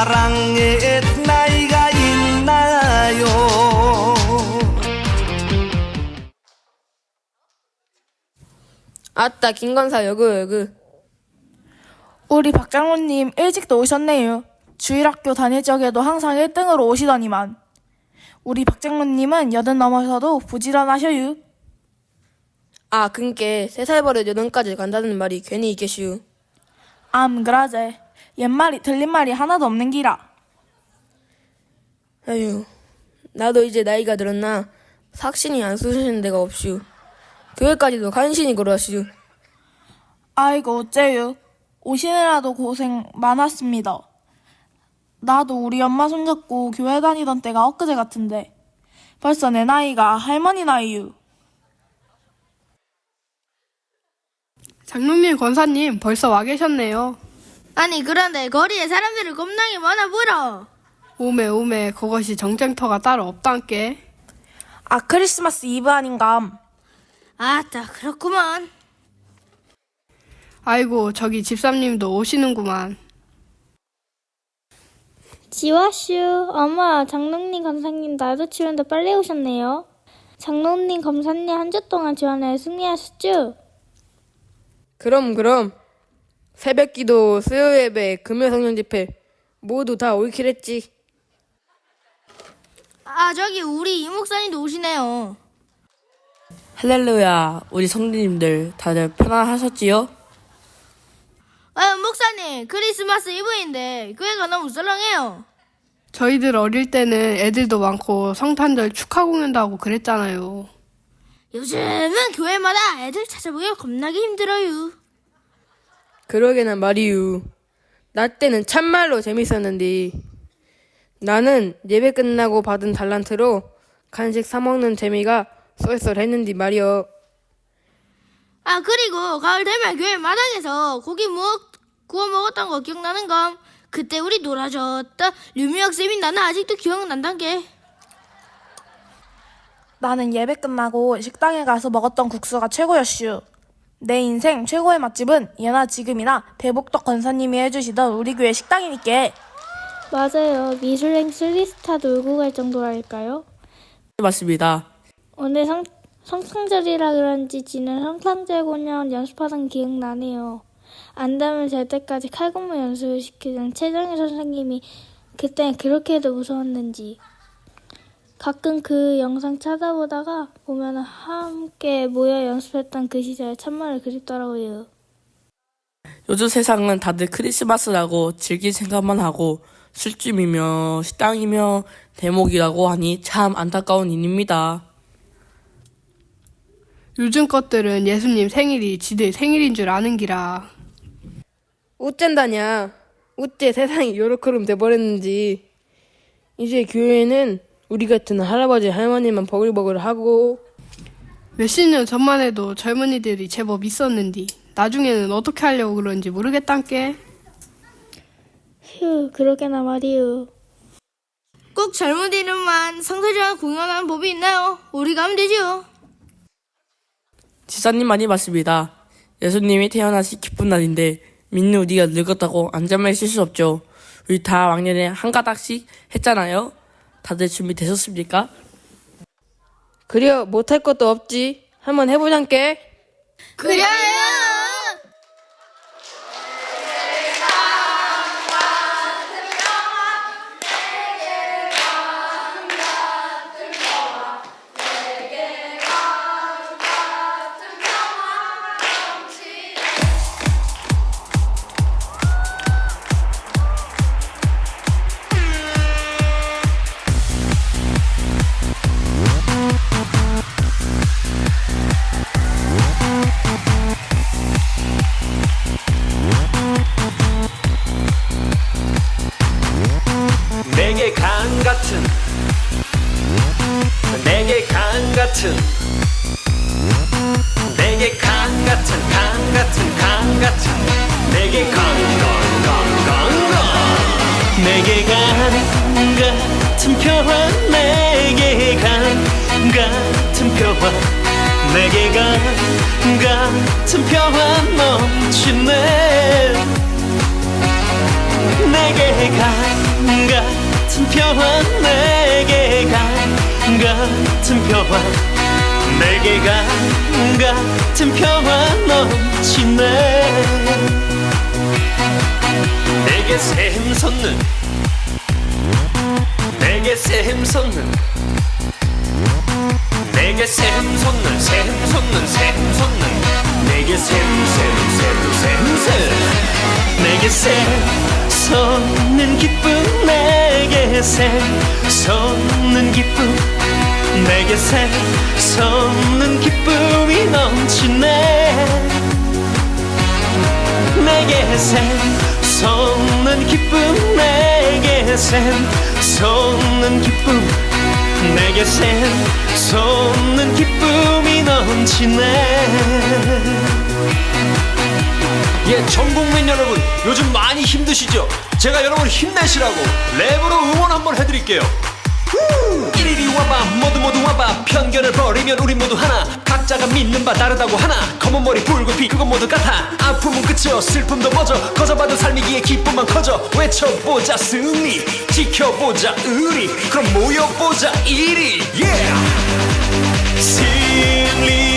사랑의 나이가 있나요 아따 김건사 여그 여그 우리 박장로님 일찍도 오셨네요. 주일학교 다닐 적에도 항상 1등으로 오시더니만. 우리 박장로님은 여든 넘어서도 부지런하셔요. 아 그니께 세 살 버릇 여든까지 간다는 말이 괜히 있겠슈 암 그라제. 옛말이 틀린 말이 하나도 없는 기라. 아휴 나도 이제 나이가 들었나 삭신이 안 쑤시는 데가 없슈 교회까지도 간신히 걸어왔슈 아이고 어째요. 오시느라도 고생 많았습니다. 나도 우리 엄마 손잡고 교회 다니던 때가 엊그제 같은데. 벌써 내 나이가 할머니 나이유. 장로님, 권사님 벌써 와 계셨네요. 아니 그런데 거리에 사람들이 겁나게 많아 보여. 오메 오메 그것이 정쟁터가 따로 없단께. 아 크리스마스 이브 아닌감. 아따 그렇구만. 아이고 저기 집사님도 오시는구만. 지화슈, 어머, 장롱님 검사님 나도 치는데 빨리 오셨네요. 장롱님 검사님 한 주 동안 지원에 승리하셨죠? 그럼 그럼 새벽기도 수요 예배 금요 성령 집회 모두 다 옳길 했지 아 저기 우리 이 목사님도 오시네요. 할렐루야, 우리 성도님들 다들 편안하셨지요? 아 목사님 크리스마스 이브인데 교회가 너무 썰렁해요. 저희들 어릴 때는 애들도 많고 성탄절 축하 공연도 하고 그랬잖아요. 요즘은 교회마다 애들 찾아보기 겁나게 힘들어요. 그러게나 말이유 나 때는 참말로 재밌었는데 나는 예배 끝나고 받은 달란트로 간식 사 먹는 재미가 쏠쏠했는데 말이여 아 그리고 가을 되면 교회 마당에서 고기 먹 구워 먹었던 거 기억나는 감? 그때 우리 놀아줬다 류미혁 쌤이 나는 아직도 기억난단 게. 나는 예배 끝나고 식당에 가서 먹었던 국수가 최고였슈. 내 인생 최고의 맛집은 예나 지금이나 대복덕 권사님이 해주시던 우리 교회 식당이니께. 맞아요. 미슐랭 3스타 놀고 갈 정도랄까요? 네, 맞습니다. 오늘 성, 성탄절이라 그런지 지난 성탄절 공연 연습하던 기억나네요. 안다면 잘 때까지 칼군무 연습을 시키던 최정희 선생님이 그땐 그렇게도 무서웠는지. 가끔 그 영상 찾아보다가 보면 함께 모여 연습했던 그 시절 참말로 그립더라고요. 요즘 세상은 다들 크리스마스라고 즐길 생각만 하고 술집이며 식당이며 대목이라고 하니 참 안타까운 일입니다. 요즘 것들은 예수님 생일이 지들 생일인 줄 아는 기라. 어쩐다냐 어째 세상이 요렇게름 돼버렸는지 이제 교회는 우리 같은 할아버지 할머니만 버글버글 하고 몇십 년 전만 해도 젊은이들이 제법 있었는디 나중에는 어떻게 하려고 그런지 모르겠단께. 휴, 그러게나 말이요. 꼭 젊은 이름만 성사절 공연하는 법이 있나요? 우리가 하면 되죠. 지사님 많이 맞습니다. 예수님이 태어나시 기쁜 날인데 민누 우리가 늙었다고 안전만 있을 수 없죠. 우리 다 왕년에 한 가닥씩 했잖아요. 다들 준비되셨습니까? 그려 못할 것도 없지 한번 해보잔께 그래요. 내게 강 같은 강 같은 강 같은. 내게 강강강강강. 내게 강 같은 평화 내게 강 같은 평화. 내게 강 같은 평화 넘치네. 내게 강 같은 평화 내게 강 같은 평화 내게 강 같은 평화 넘치네. 내게 샘솟는 내게 샘솟는 내게 샘솟는 샘솟는 샘솟는 내게 샘샘샘샘샘 내게 샘솟는 기쁨 내게 샘솟는 기쁨 내게 샘솟는 기쁨이 넘치네 내게 샘솟는 기쁨 내게 샘솟는 기쁨 내게 샘솟는 기쁨이 넘치네 예, 전 국민 여러분, 요즘 많이 힘드시죠? 제가 여러분 힘내시라고 랩으로 응원 한번 해드릴게요. 후! 편견을 버리면 우리 모두 하나. 각자가 믿는 바 다르다고 하나. 검은 머리 붉은 피 그건 모두 같아. 아픔은 끝이여, 슬픔도 멎어. 거저받은 삶이기에 기쁨만 커져. 외쳐보자 승리, 지켜보자 의리. 그럼 모여보자 일이. Yeah! 승리하리라